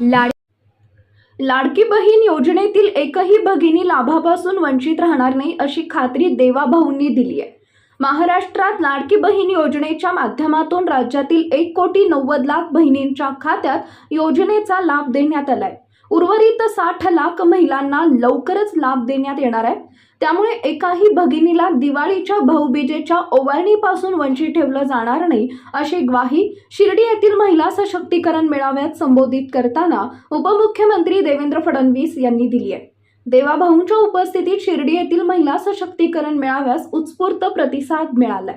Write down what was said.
लाडकी बहीण योजनेतील एकही भगिनी लाभापासून वंचित राहणार नाही अशी खात्री देवाभाऊंनी दिली आहे. महाराष्ट्रात लाडकी बहीण योजनेच्या माध्यमातून राज्यातील एक कोटी नव्वद लाख बहिणींच्या खात्यात योजनेचा लाभ देण्यात आलाय. उर्वरित साठ लाख महिलांना लवकरच लाभ देण्यात येणार आहे. त्यामुळे एकाही भगिनीला दिवाळीच्या भाऊबीजेच्या ओवाळणीपासून वंचित ठेवलं जाणार नाही अशी ग्वाही शिर्डी येथील महिला सशक्तीकरण मेळाव्यात संबोधित करताना उपमुख्यमंत्री देवेंद्र फडणवीस यांनी दिली आहे. देवाभाऊंच्या उपस्थितीत शिर्डी येथील महिला सशक्तीकरण मेळाव्यास उत्स्फूर्त प्रतिसाद मिळालाय.